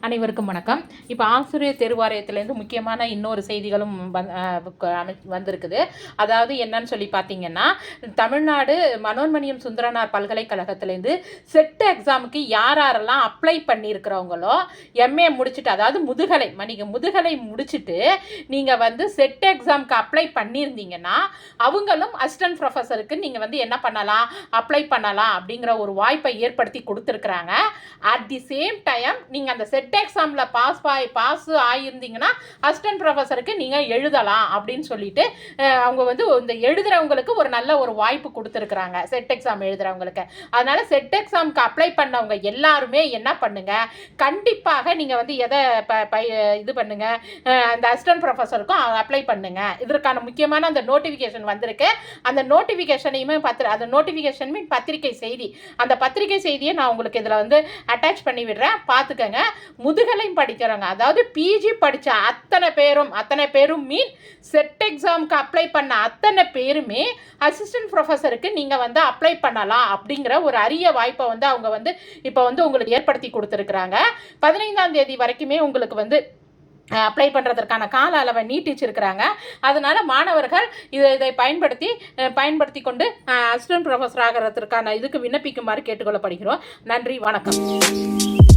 அனைவருக்கும் வணக்கம். இப்போ ஆசிரியர் தேர்வாரியத்திலேருந்து முக்கியமான இன்னொரு செய்திகளும் வந் அமை- வந்திருக்குது. அதாவது என்னன்னு சொல்லி பார்த்தீங்கன்னா தமிழ்நாடு மனோன்மணியம் சுந்தரனார் பல்கலைக்கழகத்திலேருந்து செட் எக்ஸாமுக்கு யார் யாரெல்லாம் அப்ளை பண்ணியிருக்கிறவங்களோ எம்ஏ முடிச்சுட்டு அதாவது முதுகலை மணிக முதுகலை முடிச்சுட்டு நீங்கள் வந்து செட் எக்ஸாமுக்கு அப்ளை பண்ணியிருந்தீங்கன்னா அவங்களும் அசிஸ்டன்ட் ப்ரொஃபஸருக்கு நீங்கள் வந்து என்ன பண்ணலாம் அப்ளை பண்ணலாம் அப்படிங்கிற ஒரு வாய்ப்பை ஏற்படுத்தி கொடுத்துருக்குறாங்க. அட் தி சேம் டைம் நீங்கள் அந்த செட் எக்ஸாமில் பாஸ் ஆகி பாஸ் ஆகியிருந்தீங்கன்னா அசிஸ்டன்ட் ப்ரொஃபஸருக்கு நீங்கள் எழுதலாம் அப்படின்னு சொல்லிட்டு அவங்க வந்து இந்த எழுதுகிறவங்களுக்கு ஒரு நல்ல ஒரு வாய்ப்பு கொடுத்துருக்குறாங்க செட் எக்ஸாம் எழுதுகிறவங்களுக்கு அதனால் செட் எக்ஸாமுக்கு அப்ளை பண்ணவங்க எல்லாருமே என்ன பண்ணுங்கள் கண்டிப்பாக நீங்கள் வந்து எதை ப ப இது பண்ணுங்கள் அந்த அசிஸ்டன்ட் ப்ரொஃபஸருக்கும் அப்ளை பண்ணுங்கள் இதற்கான முக்கியமான அந்த நோட்டிஃபிகேஷன் வந்திருக்கு. அந்த நோட்டிஃபிகேஷனையுமே பத்திர அந்த நோட்டிஃபிகேஷனுமே பத்திரிகை செய்தி. அந்த பத்திரிகை செய்தியை நான் உங்களுக்கு இதில் வந்து அட்டாச் பண்ணி விடுறேன் பார்த்துக்கங்க. முதுகலையும் படிக்கிறவங்க அதாவது பிஜி படித்த அத்தனை பேரும் அத்தனை பேரும் மீன் செட் எக்ஸாமுக்கு அப்ளை பண்ண அத்தனை பேருமே அசிஸ்டன்ட் ப்ரொஃபஸருக்கு நீங்கள் வந்து அப்ளை பண்ணலாம் அப்படிங்கிற ஒரு அரிய வாய்ப்பை வந்து அவங்க வந்து இப்போ வந்து உங்களுக்கு ஏற்படுத்தி கொடுத்துருக்குறாங்க. பதினைந்தாம் தேதி வரைக்குமே உங்களுக்கு வந்து அப்ளை பண்ணுறதற்கான கால அளவை நீட்டிச்சிருக்கிறாங்க. அதனால் மாணவர்கள் இதை இதை பயன்படுத்தி பயன்படுத்தி கொண்டு அசிஸ்டன்ட் ப்ரொஃபஸர் ஆகிறதுக்கான இதுக்கு விண்ணப்பிக்குமாறு கேட்டுக்கொள்ளப்படுகிறோம். நன்றி வணக்கம்.